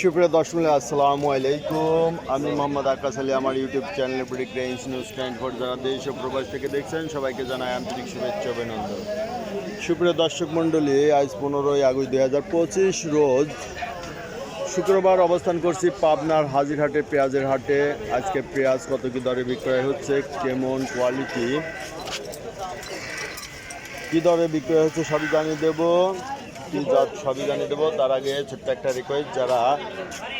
সুপ্রিয় দর্শক, আসসালামু আলাইকুম। আমি মোহাম্মদ আকাশ আলী, আমার YouTube channel brick range news twenty four যারা দেশ ও প্রবাস থেকে দেখছেন, সবাইকে জানাই আন্তরিক শুভেচ্ছা অভিনন্দন। সুপ্রিয় দর্শক মণ্ডলী, আজ পনেরোই আগস্ট দুই হাজার পঁচিশ রোজ শুক্রবার অবস্থান করছি পাবনার হাজিরহাটে, পেঁয়াজের হাটে। আজকে পেঁয়াজ কত কি দরে বিক্রয় হচ্ছে, কেমন কোয়ালিটি কি দরে বিক্রয় হচ্ছে সবই জানিয়ে দেবো। কি জাত সবই জানিয়ে দেবো। তার আগে ছোট্ট একটা রিকোয়েস্ট যারা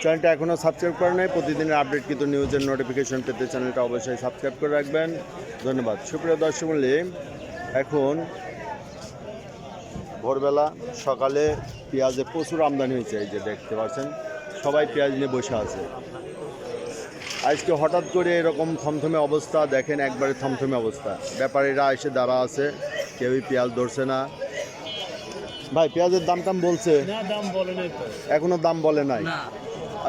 চ্যানেলটা এখনও সাবস্ক্রাইব করে নাই, প্রতিদিনের আপডেট কিন্তু নিউজের নোটিফিকেশন পেতে চ্যানেলটা অবশ্যই সাবস্ক্রাইব করে রাখবেন। ধন্যবাদ। সুপ্রিয় দর্শক মূল্যে এখন ভোরবেলা সকালে পেঁয়াজে প্রচুর আমদানি হয়েছে, এই যে দেখতে পাচ্ছেন, সবাই পেঁয়াজ নিয়ে বসে আছে। আজকে হঠাৎ করে এরকম থমথমে অবস্থা, দেখেন একবারে থমথমে অবস্থা। ব্যাপারীরা এসে দাঁড়া আছে। কেউই পেঁয়াজ ধরছে না। ভাই পেঁয়াজের দাম টাম বলছে। না দাম বলে নাই এখনও দাম বলে নাই।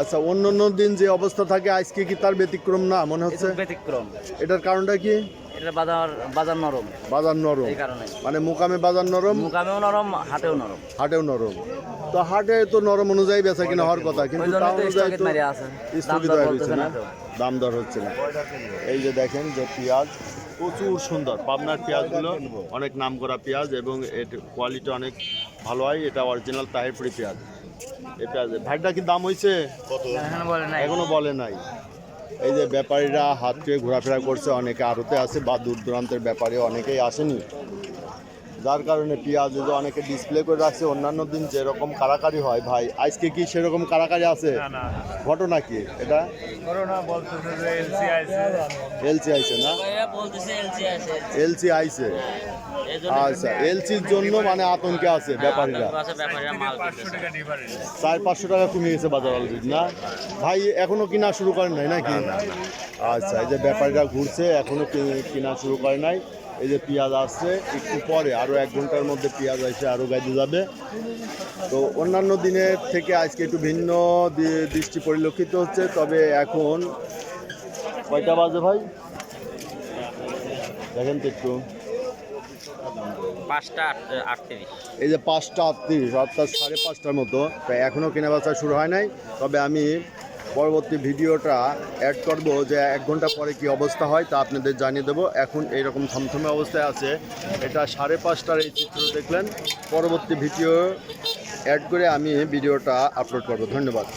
আচ্ছা অন্য অন্য দিন যে অবস্থা থাকে আজকে কি তার ব্যতিক্রম না মনে হচ্ছে? ব্যতিক্রম। এটার কারণটা কি? এটা বাজার বাজার নরম। বাজার নরম। এই কারণে। মানে মুকামে বাজার নরম? মুকামেও নরম হাটেও নরম। তো হাটে তো নরম অনুযায়ী বেচা কিনা হওয়ার কথা কিন্তু জন্য অনুযায়ী তো দাম স্থগিত দর হয়ে গেছে না? না দাম দর হচ্ছে না। এই যে দেখেন যে পেঁয়াজ প্রচুর সুন্দর। পাবনার পেঁয়াজগুলো অনেক নাম করা পেঁয়াজ এবং এর কোয়ালিটি অনেক ভালো হয়। এটা অরিজিনাল তাহেরপুরি পেঁয়াজ। এই পেঁয়াজ ভাইটা কি দাম হয়েছে এখানে বলে নাই। এখনও বলে নাই। এই যে ব্যাপারীরা হাত পেয়ে ঘোরাফেরা করছে অনেকে আড়তে আছে বা দূর দূরান্তের ব্যাপারে অনেকেই আসেনি। যার কারণে পেঁয়াজ এই যে অনেকে ডিসপ্লে করে রাখছে অন্যান্য দিন যেরকম কারাকারি হয় ভাই আজকে কি সেরকম কারাকারি আছে? ঘটনা কি এটা? করোনা বলতেছে যে এলসি আইছে। এলসি আইছে না? এলসি আইছে। আচ্ছা এলসির জন্য মানে আতঙ্কে আছে ব্যাপারীরা। আছে ব্যাপারীরা চার পাঁচশো টাকা কমে গেছে বাজার অলরেডি না? ভাই এখনও কিনা শুরু করেন নাই নাকি? আচ্ছা এই যে ব্যাপারীরা ঘুরছে এখনও কি- কিনা শুরু করে নাই। এই যে পেঁয়াজ আসছে একটু পরে আরও এক ঘণ্টার মধ্যে পেঁয়াজ এসে আরও গাইতে যাবে। তো অন্যান্য দিনের থেকে আজকে একটু ভিন্ন দৃষ্টি পরিলক্ষিত হচ্ছে তবে এখন কয়টা বাজে ভাই? দেখেন তো একটু। পাঁচটা আটত্রিশ। এই যে পাঁচটা আটত্রিশ অর্থাৎ সাড়ে পাঁচটার মতো। তাই এখনও কেনাবেচা শুরু হয় নাই তবে আমি পরবর্তী ভিডিওটা অ্যাড করব যে এক ঘণ্টা পরে কি অবস্থা হয় তা আপনাদের জানিয়ে দেব। এখন এইরকম থমথমে অবস্থায় আছে। এটা সাড়ে পাঁচটার এই চিত্র দেখলেন। পরবর্তী ভিডিও অ্যাড করে আমি ভিডিওটা আপলোড করব। ধন্যবাদ।